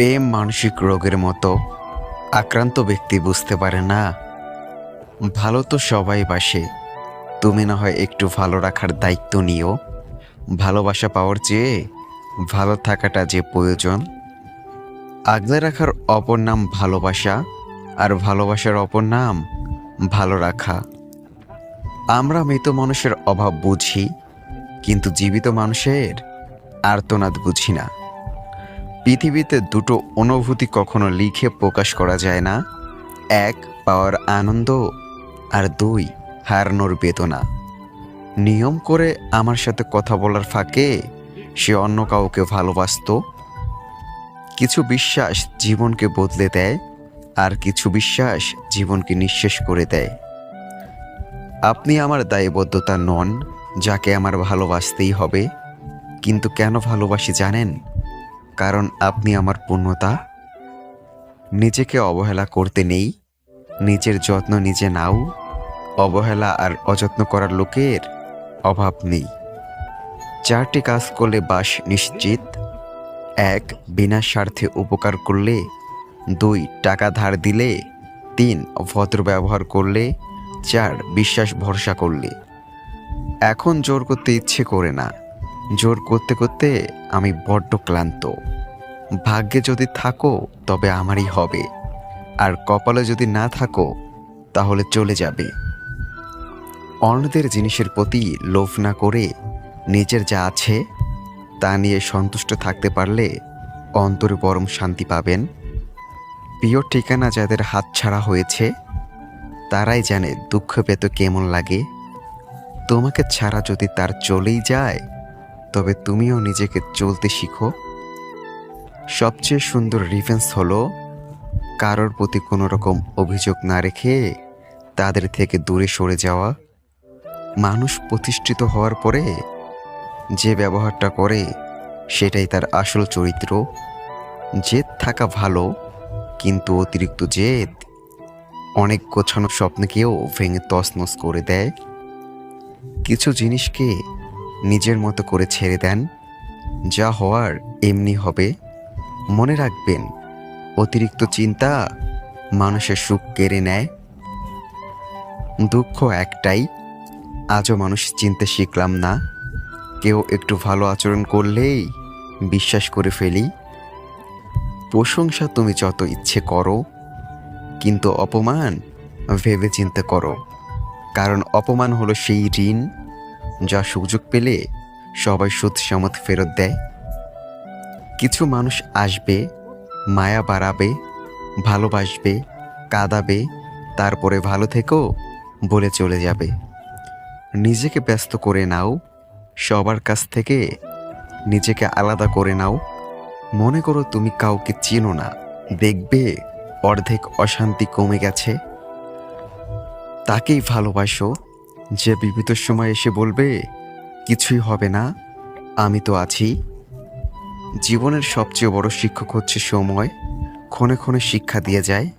প্রেম মানসিক রোগের মতো আক্রান্ত ব্যক্তি বুঝতে পারে না। ভালো তো সবাই বাসে। তুমি না হয় একটু ভালো রাখার দায়িত্ব নিও। ভালোবাসা পাওয়ার চেয়ে ভালো থাকাটা যে প্রয়োজন। আগলে রাখার অপর নাম ভালোবাসা আর ভালোবাসার অপর নাম ভালো রাখা। আমরা মৃত মানুষের অভাব বুঝি, কিন্তু জীবিত মানুষের আর্তনাদ বুঝি না। পৃথিবীতে দুটো অনুভূতি কখনো লিখে প্রকাশ করা যায় না। এক, পাওয়ার আনন্দ, আর দুই, হারানোর বেদনা। নিয়ম করে আমার সাথে কথা বলার ফাঁকে সে অন্য কাউকে ভালোবাসতো। কিছু বিশ্বাস জীবনকে বদলে দেয়, আর কিছু বিশ্বাস জীবনকে নিঃশেষ করে দেয়। আপনি আমার দায়বদ্ধতা নন, যাকে আমার ভালোবাসতেই হবে। কিন্তু কেন ভালোবাসি জানেন? কারণ আপনি আমার পূর্ণতা। নিজেকে অবহেলা করতে নেই, নিজের যত্ন নিজে নাও, অবহেলা আর অযত্ন করার লোকের অভাব নেই। চারটি কাজ করলে বাস নিশ্চিত, এক, বিনা স্বার্থে উপকার করলে, দুই, টাকা ধার দিলে, তিন, ভদ্র ব্যবহার করলে, চার, বিশ্বাস ভরসা করলে। এখন জোর করতে ইচ্ছে করে না। জোর করতে করতে আমি বড্ড ক্লান্ত। ভাগ্যে যদি থাকো, তবে আমারই হবে। আর কপালে যদি না থাকো, তাহলে চলে যাবে। অন্যদের জিনিসের প্রতি লোভ না করে নিজের যা আছে, তা নিয়ে সন্তুষ্ট থাকতে পারলে অন্তরে পরম শান্তি পাবেন। প্রিয় ঠিকানা যাদের হাত ছাড়া হয়েছে, তারাই জানে দুঃখ পেতে কেমন লাগে। তোমাকে ছাড়া যদি তার চলেই যায় তবে তুমিও নিজেকে চলতে শিখো। সবচেয়ে সুন্দর রিফেন্স হলো, কারোর প্রতি কোনো রকম অভিযোগ না রেখে তাদের থেকে দূরে সরে যাওয়া। মানুষ প্রতিষ্ঠিত হওয়ার পরে যে ব্যবহারটা করে, সেটাই তার আসল চরিত্র। জেদ থাকা ভালো, কিন্তু অতিরিক্ত জেদ অনেক গোছানো স্বপ্নকেও ভেঙে তছনছ করে দেয়। কিছু জিনিসকে নিজের মতো করে ছেড়ে দেন, যা হওয়ার এমনি হবে। মনে রাখবেন, অতিরিক্ত চিন্তা মানুষের সুখ কেড়ে নেয়। দুঃখ একটাই, আজও মানুষ চিনতে শিখলাম না। কেউ একটু ভালো আচরণ করলেই বিশ্বাস করে ফেলি। প্রশংসা তুমি যত ইচ্ছে করো, কিন্তু অপমান ভেবে চিন্তে করো। কারণ অপমান হলো সেই ঋণ যা সুযোগ পেলে সবাই সুদ সমত ফেরত দেয়। কিছু মানুষ আসবে, মায়া বাড়াবে, ভালোবাসবে, কাঁদাবে, তারপরে ভালো থেকেও বলে চলে যাবে। নিজেকে ব্যস্ত করে নাও, সবার কাছ থেকে নিজেকে আলাদা করে নাও। মনে করো তুমি কাউকে চিনো না, দেখবে অর্ধেক অশান্তি কমে গেছে। তাকেই ভালোবাসো যে বিপদ সময় এসে বলবে, কিছুই হবে না, আমি তো আছি। জীবনের সবচেয়ে বড় শিক্ষক হচ্ছে সময়, ক্ষণে ক্ষণে শিক্ষা দিয়ে যায়।